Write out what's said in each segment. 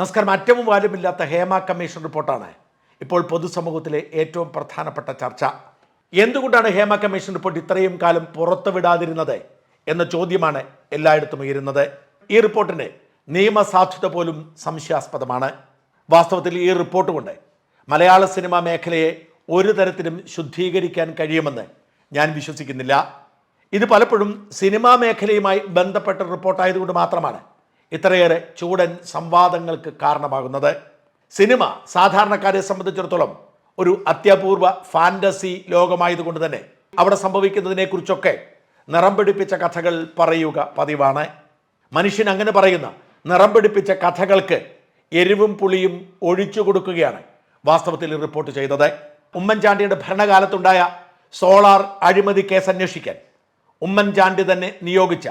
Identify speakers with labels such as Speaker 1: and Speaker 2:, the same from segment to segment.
Speaker 1: നമസ്കാരം. അറ്റവും വാലുമില്ലാത്ത ഹേമ കമ്മീഷൻ റിപ്പോർട്ടാണ്. ഇപ്പോൾ പൊതുസമൂഹത്തിലെ ഏറ്റവും പ്രധാനപ്പെട്ട ചർച്ച. എന്തുകൊണ്ടാണ് ഹേമ കമ്മീഷൻ റിപ്പോർട്ട് ഇത്രയും കാലം പുറത്തുവിടാതിരുന്നത് എന്ന ചോദ്യമാണ് എല്ലായിടത്തും ഉയരുന്നത്. ഈ റിപ്പോർട്ടിന്റെ നിയമസാധുത പോലും സംശയാസ്പദമാണ്. വാസ്തവത്തിൽ ഈ റിപ്പോർട്ട് കൊണ്ട് മലയാള സിനിമാ മേഖലയെ ഒരു തരത്തിലും ശുദ്ധീകരിക്കാൻ കഴിയുമെന്ന് ഞാൻ വിശ്വസിക്കുന്നില്ല. ഇത് പലപ്പോഴും സിനിമാ മേഖലയുമായി ബന്ധപ്പെട്ട റിപ്പോർട്ടായതുകൊണ്ട് മാത്രമാണ്. ഇത്രയേറെ ചൂടൻ സംവാദങ്ങൾക്ക് കാരണമാകുന്നത്. സിനിമ സാധാരണക്കാരെ സംബന്ധിച്ചിടത്തോളം ഒരു അത്യപൂർവ ഫാന്റസി ലോകമായതുകൊണ്ട് തന്നെ. അവിടെ സംഭവിക്കുന്നതിനെക്കുറിച്ചൊക്കെ നിറം പിടിപ്പിച്ച കഥകൾ പറയുക പതിവാണ്. മനുഷ്യൻ അങ്ങനെ പറയുന്ന നിറം പിടിപ്പിച്ച കഥകൾക്ക് എരിവും പുളിയും ഒഴിച്ചു കൊടുക്കുകയാണ് വാസ്തവത്തിൽ റിപ്പോർട്ട് ചെയ്തത്. ഉമ്മൻചാണ്ടിയുടെ ഭരണകാലത്തുണ്ടായ സോളാർ അഴിമതി കേസ് അന്വേഷിക്കാൻ ഉമ്മൻചാണ്ടി തന്നെ നിയോഗിച്ച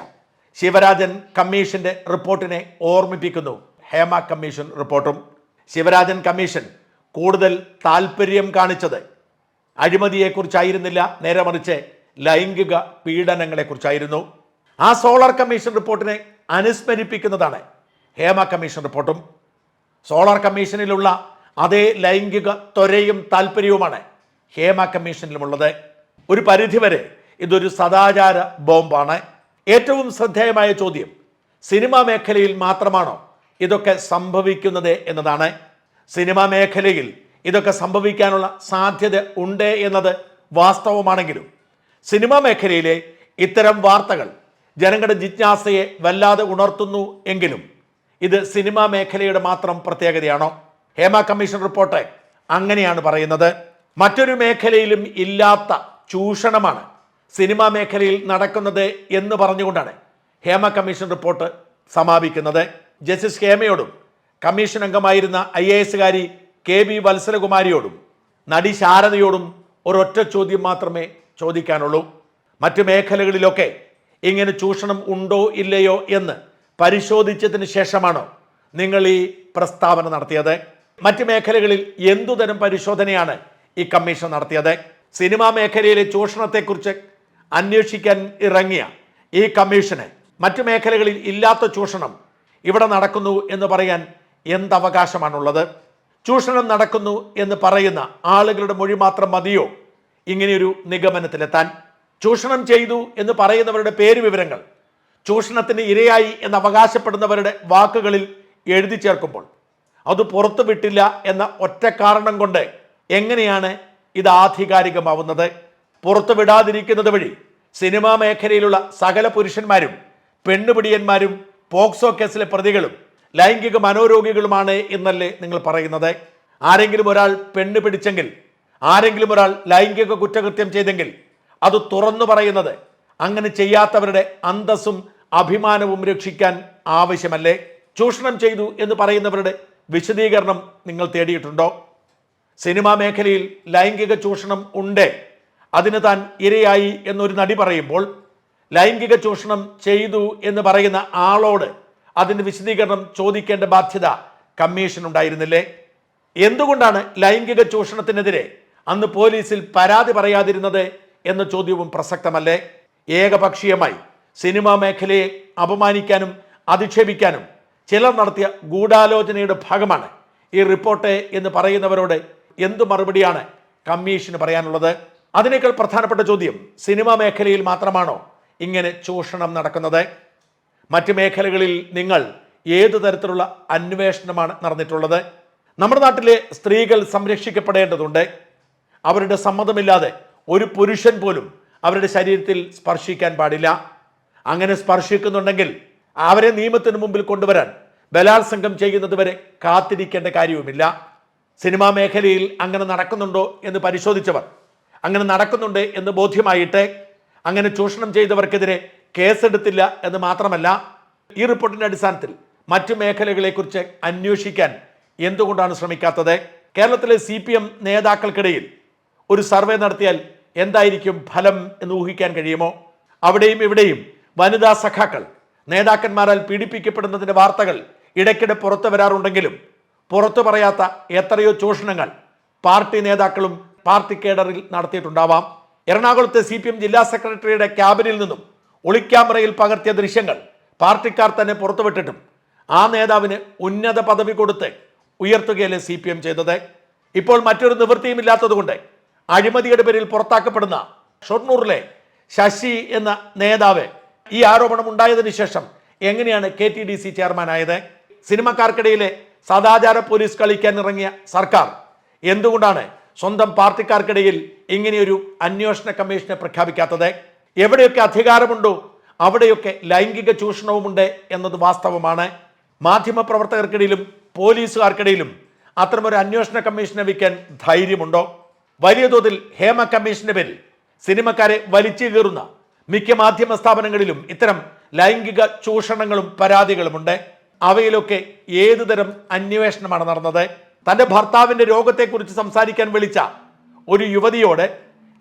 Speaker 1: ശിവരാജൻ കമ്മീഷന്റെ റിപ്പോർട്ടിനെ ഓർമ്മിപ്പിക്കുന്നു. ഹേമ കമ്മീഷൻ റിപ്പോർട്ടും. ശിവരാജൻ കമ്മീഷൻ കൂടുതൽ താല്പര്യം കാണിച്ചത് അഴിമതിയെക്കുറിച്ചായിരുന്നില്ല നേരെ മറിച്ച് ലൈംഗിക പീഡനങ്ങളെക്കുറിച്ചായിരുന്നു. ആ സോളാർ കമ്മീഷൻ റിപ്പോർട്ടിനെ അനുസ്മരിപ്പിക്കുന്നതാണ് ഹേമ കമ്മീഷൻ റിപ്പോർട്ടും. സോളാർ കമ്മീഷനിലുള്ള അതേ ലൈംഗിക ത്വരയും താല്പര്യവുമാണ് ഹേമ കമ്മീഷനിലുമുള്ളത്. ഒരു പരിധിവരെ ഇതൊരു സദാചാര ബോംബാണ്. ഏറ്റവും ശ്രദ്ധേയമായ ചോദ്യം സിനിമാ മേഖലയിൽ മാത്രമാണോ ഇതൊക്കെ സംഭവിക്കുന്നത് എന്നതാണ്. സിനിമാ മേഖലയിൽ ഇതൊക്കെ സംഭവിക്കാനുള്ള സാധ്യത ഉണ്ട് എന്നത് വാസ്തവമാണെങ്കിലും സിനിമാ മേഖലയിലെ ഇത്തരം വാർത്തകൾ ജനങ്ങളുടെ ജിജ്ഞാസയെ വല്ലാതെ ഉണർത്തുന്നു എങ്കിലും ഇത് സിനിമാ മേഖലയുടെ മാത്രം പ്രത്യേകതയാണോ? ഹേമ കമ്മീഷൻ റിപ്പോർട്ട് അങ്ങനെയാണ് പറയുന്നത്. മറ്റൊരു മേഖലയിലും ഇല്ലാത്ത ചൂഷണമാണ് സിനിമാ മേഖലയിൽ നടക്കുന്നത് എന്ന് പറഞ്ഞുകൊണ്ടാണ് ഹേമ കമ്മീഷൻ റിപ്പോർട്ട് സമാപിക്കുന്നത്. ജസ്റ്റിസ് ഹേമയോടും കമ്മീഷൻ അംഗമായിരുന്ന ഐ എ എസുകാരി കെ ബി വത്സലകുമാരിയോടും നടി ശാരദയോടും ഒരൊറ്റ ചോദ്യം മാത്രമേ ചോദിക്കാനുള്ളൂ. മറ്റു മേഖലകളിലൊക്കെ ഇങ്ങനെ ചൂഷണം ഉണ്ടോ ഇല്ലയോ എന്ന് പരിശോധിച്ചതിന് ശേഷമാണോ നിങ്ങൾ ഈ പ്രസ്താവന നടത്തിയത്? മറ്റു മേഖലകളിൽ എന്തുതരം പരിശോധനയാണ് ഈ കമ്മീഷൻ നടത്തിയത്? സിനിമാ മേഖലയിലെ ചൂഷണത്തെക്കുറിച്ച് അന്വേഷിക്കാൻ ഇറങ്ങിയ ഈ കമ്മീഷന് മറ്റു മേഖലകളിൽ ഇല്ലാത്ത ചൂഷണം ഇവിടെ നടക്കുന്നു എന്ന് പറയാൻ എന്തവകാശമാണുള്ളത്? ചൂഷണം നടക്കുന്നു എന്ന് പറയുന്ന ആളുകളുടെ മൊഴി മാത്രം മതിയോ? ഇങ്ങനെയൊരു നിഗമനത്തിലെത്താൻ. ചൂഷണം ചെയ്തു എന്ന് പറയുന്നവരുടെ പേര് വിവരങ്ങൾ ചൂഷണത്തിന് ഇരയായി എന്ന് അവകാശപ്പെടുന്നവരുടെ വാക്കുകളിൽ എഴുതി ചേർക്കുമ്പോൾ അത് പുറത്തു വിട്ടില്ല എന്ന ഒറ്റ കാരണം കൊണ്ട് എങ്ങനെയാണ് ഇത് ആധികാരികമാവുന്നത്? പുറത്തു വിടാതിരിക്കുന്നത് വഴി സിനിമാ മേഖലയിലുള്ള സകല പുരുഷന്മാരും പെണ്ണുപിടിയന്മാരും പോക്സോ കേസിലെ പ്രതികളും ലൈംഗിക മനോരോഗികളുമാണ് എന്നല്ലേ നിങ്ങൾ പറയുന്നത്? ആരെങ്കിലും ഒരാൾ പെണ്ണ് പിടിച്ചെങ്കിൽ ആരെങ്കിലും ഒരാൾ ലൈംഗിക കുറ്റകൃത്യം ചെയ്തെങ്കിൽ അത് തുറന്നു പറയുന്നത് അങ്ങനെ ചെയ്യാത്തവരുടെ അന്തസ്സും അഭിമാനവും രക്ഷിക്കാൻ ആവശ്യമല്ലേ? ചൂഷണം ചെയ്തു എന്ന് പറയുന്നവരുടെ വിശദീകരണം നിങ്ങൾ തേടിയിട്ടുണ്ടോ? സിനിമാ മേഖലയിൽ ലൈംഗിക ചൂഷണം ഉണ്ട്? അതിന് താൻ ഇരയായി എന്നൊരു നടി പറയുമ്പോൾ ലൈംഗിക ചൂഷണം ചെയ്തു എന്ന് പറയുന്ന ആളോട് അതിന്റെ വിശദീകരണം ചോദിക്കേണ്ട ബാധ്യത കമ്മീഷൻ ഉണ്ടായിരുന്നില്ലേ എന്തുകൊണ്ടാണ് ലൈംഗിക ചൂഷണത്തിനെതിരെ അന്ന് പോലീസിൽ പരാതി പറയാതിരുന്നത് എന്ന ചോദ്യവും പ്രസക്തമല്ലേ? ഏകപക്ഷീയമായി സിനിമാ മേഖലയെ അപമാനിക്കാനും അധിക്ഷേപിക്കാനും ചിലർ നടത്തിയ ഗൂഢാലോചനയുടെ ഭാഗമാണ് ഈ റിപ്പോർട്ട് എന്ന് പറയുന്നവരോട് എന്തു മറുപടിയാണ് കമ്മീഷന് പറയാനുള്ളത്? അതിനേക്കാൾ പ്രധാനപ്പെട്ട ചോദ്യം സിനിമാ മേഖലയിൽ മാത്രമാണോ ഇങ്ങനെ ചൂഷണം നടക്കുന്നത്? മറ്റ് മേഖലകളിൽ നിങ്ങൾ ഏത് തരത്തിലുള്ള അന്വേഷണമാണ് നടന്നിട്ടുള്ളത്? നമ്മുടെ നാട്ടിലെ സ്ത്രീകൾ സംരക്ഷിക്കപ്പെടേണ്ടതുണ്ട്. അവരുടെ സമ്മതമില്ലാതെ ഒരു പുരുഷൻ പോലും അവരുടെ ശരീരത്തിൽ സ്പർശിക്കാൻ പാടില്ല. അങ്ങനെ സ്പർശിക്കുന്നുണ്ടെങ്കിൽ അവരെ നിയമത്തിന് മുമ്പിൽ കൊണ്ടുവരാൻ ബലാത്സംഗം ചെയ്യുന്നതുവരെ കാത്തിരിക്കേണ്ട കാര്യവുമില്ല. സിനിമാ മേഖലയിൽ അങ്ങനെ നടക്കുന്നുണ്ടോ എന്ന് പരിശോധിച്ചവർ അങ്ങനെ നടക്കുന്നുണ്ട് എന്ന് ബോധ്യമായിട്ട് അങ്ങനെ ചൂഷണം ചെയ്തവർക്കെതിരെ കേസെടുത്തില്ല എന്ന് മാത്രമല്ല ഈ റിപ്പോർട്ടിന്റെ അടിസ്ഥാനത്തിൽ മറ്റു മേഖലകളെക്കുറിച്ച് അന്വേഷിക്കാൻ എന്തുകൊണ്ടാണ് ശ്രമിക്കാത്തത്? കേരളത്തിലെ സി പി എം നേതാക്കൾക്കിടയിൽ ഒരു സർവേ നടത്തിയാൽ എന്തായിരിക്കും ഫലം എന്ന് ഊഹിക്കാൻ കഴിയുമോ? അവിടെയും ഇവിടെയും വനിതാ സഖാക്കൾ നേതാക്കന്മാരാൽ പീഡിപ്പിക്കപ്പെടുന്നതിന്റെ വാർത്തകൾ ഇടയ്ക്കിടെ പുറത്തു വരാറുണ്ടെങ്കിലും പുറത്തു പറയാത്ത എത്രയോ ചൂഷണങ്ങൾ പാർട്ടി നേതാക്കളും പാർട്ടി കേഡറിൽ നടത്തിയിട്ടുണ്ടാവാം. എറണാകുളത്തെ സി പി എം ജില്ലാ സെക്രട്ടറിയുടെ ക്യാബിനിൽ നിന്നും ഒളിക്യാമറയിൽ പകർത്തിയ ദൃശ്യങ്ങൾ പാർട്ടിക്കാർ തന്നെ പുറത്തുവിട്ടിട്ടും ആ നേതാവിന് ഉന്നത പദവി കൊടുത്ത് ഉയർത്തുകയല്ലേ സി പി എം ചെയ്തത്. ഇപ്പോൾ മറ്റൊരു നിവൃത്തിയും നിവൃത്തിയുമില്ലാത്തതുകൊണ്ട് അഴിമതിയുടെ പേരിൽ പുറത്താക്കപ്പെടുന്ന ഷൊർണൂറിലെ ശശി എന്ന നേതാവ് ഈ ആരോപണം ഉണ്ടായതിനു ശേഷം എങ്ങനെയാണ് കെ ടി ഡി സി ചെയർമാനായത്? സിനിമക്കാർക്കിടയിലെ സദാചാര പോലീസ് കളിക്കാൻ ഇറങ്ങിയ സർക്കാർ എന്തുകൊണ്ടാണ് സ്വന്തം പാർട്ടിക്കാർക്കിടയിൽ ഇങ്ങനെയൊരു അന്വേഷണ കമ്മീഷനെ പ്രഖ്യാപിക്കാത്തത് എവിടെയൊക്കെ അധികാരമുണ്ടോ അവിടെയൊക്കെ ലൈംഗിക ചൂഷണവുമുണ്ട് എന്നത് വാസ്തവമാണ്. മാധ്യമപ്രവർത്തകർക്കിടയിലും പോലീസുകാർക്കിടയിലും അത്തരമൊരു അന്വേഷണ കമ്മീഷനെ വയ്ക്കാൻ ധൈര്യമുണ്ടോ? വലിയ തോതിൽ ഹേമ കമ്മീഷന്റെ പേരിൽ സിനിമക്കാരെ വലിച്ചു കീറുന്ന മിക്ക മാധ്യമ സ്ഥാപനങ്ങളിലും ഇത്തരം ലൈംഗിക ചൂഷണങ്ങളും പരാതികളുമുണ്ട്. അവയിലൊക്കെ ഏതുതരം അന്വേഷണമാണ് നടന്നത്? തന്റെ ഭർത്താവിന്റെ രോഗത്തെക്കുറിച്ച് സംസാരിക്കാൻ വിളിച്ച ഒരു യുവതിയോട്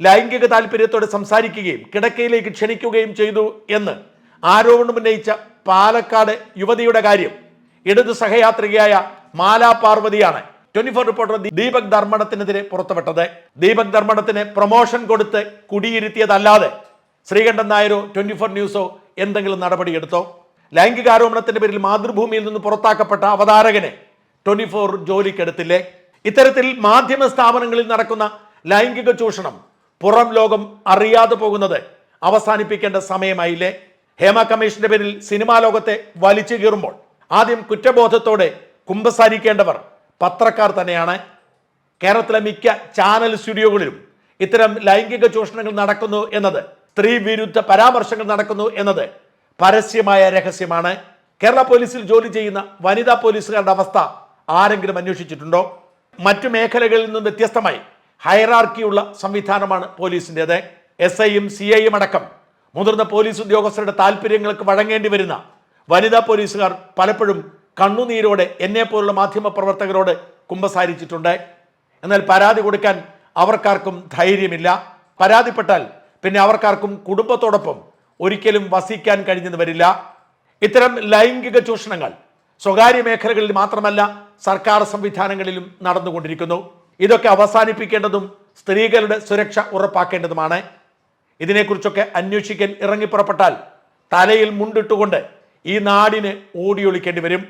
Speaker 1: ലൈംഗിക താല്പര്യത്തോടെ സംസാരിക്കുകയും കിടക്കയിലേക്ക് ക്ഷണിക്കുകയും ചെയ്തു എന്ന് ആരോപണം ഉന്നയിച്ച പാലക്കാട് യുവതിയുടെ കാര്യം. ഇടതു സഹയാത്രികയായ മാലാ പാർവതിയാണ്. ട്വന്റി ഫോർ റിപ്പോർട്ടർ ദീപക് ധർമ്മടത്തിനെതിരെ പുറത്തുവിട്ടത്. ദീപക് ധർമ്മടത്തിന് പ്രൊമോഷൻ കൊടുത്ത് കുടിയിരുത്തിയതല്ലാതെ ശ്രീകണ്ഠൻ നായരോ ട്വന്റി ഫോർ ന്യൂസോ എന്തെങ്കിലും നടപടിയെടുത്തോ? ലൈംഗികാരോപണത്തിന്റെ പേരിൽ മാതൃഭൂമിയിൽ നിന്ന് പുറത്താക്കപ്പെട്ട അവതാരകനെ ട്വന്റി ഫോർ ജോലിക്കെടുത്തില്ലേ? ഇത്തരത്തിൽ മാധ്യമ സ്ഥാപനങ്ങളിൽ നടക്കുന്ന ലൈംഗിക ചൂഷണം പുറം ലോകം അറിയാതെ പോകുന്നത് അവസാനിപ്പിക്കേണ്ട സമയമായില്ലേ? ഹേമ കമ്മീഷന്റെ പേരിൽ സിനിമാ ലോകത്തെ വലിച്ചു കീറുമ്പോൾ ആദ്യം കുറ്റബോധത്തോടെ കുമ്പസാരിക്കേണ്ടവർ പത്രക്കാർ തന്നെയാണ്. കേരളത്തിലെ മിക്ക ചാനൽ സ്റ്റുഡിയോകളിലും ഇത്തരം ലൈംഗിക ചൂഷണങ്ങൾ നടക്കുന്നു എന്നത് സ്ത്രീ വിരുദ്ധ പരാമർശങ്ങൾ നടക്കുന്നു എന്നത് പരസ്യമായ രഹസ്യമാണ്. കേരള പോലീസിൽ ജോലി ചെയ്യുന്ന വനിതാ പോലീസുകാരുടെ അവസ്ഥ ആരെങ്കിലും അന്വേഷിച്ചിട്ടുണ്ടോ? മറ്റു മേഖലകളിൽ നിന്നും വ്യത്യസ്തമായി ഹൈറാർക്കിയുള്ള സംവിധാനമാണ് പോലീസിന്റെത്. എസ് ഐയും സി ഐയും അടക്കം മുതിർന്ന പോലീസ് ഉദ്യോഗസ്ഥരുടെ താല്പര്യങ്ങൾക്ക് വഴങ്ങേണ്ടി വരുന്ന വനിതാ പോലീസുകാർ പലപ്പോഴും കണ്ണുനീരോടെ എന്നെ പോലുള്ള മാധ്യമ പ്രവർത്തകരോട് കുമ്പസാരിച്ചിട്ടുണ്ട്. എന്നാൽ പരാതി കൊടുക്കാൻ അവർക്കാർക്കും ധൈര്യമില്ല. പരാതിപ്പെട്ടാൽ പിന്നെ അവർക്കാർക്കും കുടുംബത്തോടൊപ്പം ഒരിക്കലും വസിക്കാൻ കഴിഞ്ഞെന്ന് വരില്ല. ഇത്തരം ലൈംഗിക ചൂഷണങ്ങൾ സ്വകാര്യ മേഖലകളിൽ മാത്രമല്ല സർക്കാർ സംവിധാനങ്ങളിലും നടന്നുകൊണ്ടിരിക്കുന്നു. ഇതൊക്കെ അവസാനിപ്പിക്കേണ്ടതും സ്ത്രീകളുടെ സുരക്ഷ ഉറപ്പാക്കേണ്ടതുമാണ്. ഇതിനെക്കുറിച്ചൊക്കെ അന്വേഷിക്കാൻ ഇറങ്ങിപ്പുറപ്പെട്ടാൽ തലയിൽ മുണ്ടിട്ടുകൊണ്ട് ഈ നാടിന് ഓടിയൊളിക്കേണ്ടി വരും.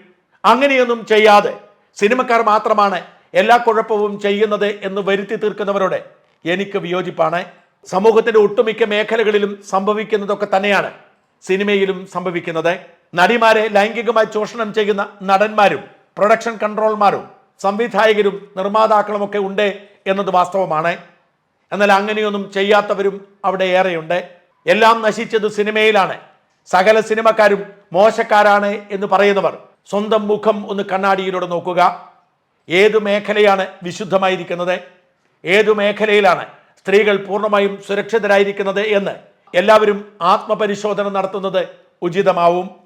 Speaker 1: അങ്ങനെയൊന്നും ചെയ്യാതെ സിനിമക്കാർ മാത്രമാണ് എല്ലാ കുഴപ്പവും ചെയ്യുന്നത് എന്ന് വരുത്തി തീർക്കുന്നവരോട് എനിക്ക് വിയോജിപ്പാണ്. സമൂഹത്തിന്റെ ഒട്ടുമിക്ക മേഖലകളിലും സംഭവിക്കുന്നതൊക്കെ തന്നെയാണ് സിനിമയിലും സംഭവിക്കുന്നത്. നടിമാരെ ലൈംഗികമായി ചൂഷണം ചെയ്യുന്ന നടന്മാരും പ്രൊഡക്ഷൻ കൺട്രോൾമാരും സംവിധായകരും നിർമ്മാതാക്കളും ഒക്കെ ഉണ്ട് എന്നത് വാസ്തവമാണ്. എന്നാൽ അങ്ങനെയൊന്നും ചെയ്യാത്തവരും അവിടെ ഏറെയുണ്ട്. എല്ലാം നശിച്ചത് സിനിമയിലാണ്. സകല സിനിമക്കാരും മോശക്കാരാണ് എന്ന് പറയുന്നവർ സ്വന്തം മുഖം ഒന്ന് കണ്ണാടിയിലൂടെ നോക്കുക. ഏതു മേഖലയാണ് വിശുദ്ധമായിരിക്കുന്നത്? ഏതു മേഖലയിലാണ് സ്ത്രീകൾ പൂർണമായും സുരക്ഷിതരായിരിക്കുന്നത് എന്ന് എല്ലാവരും ആത്മപരിശോധന നടത്തുന്നത് ഉചിതമാവും.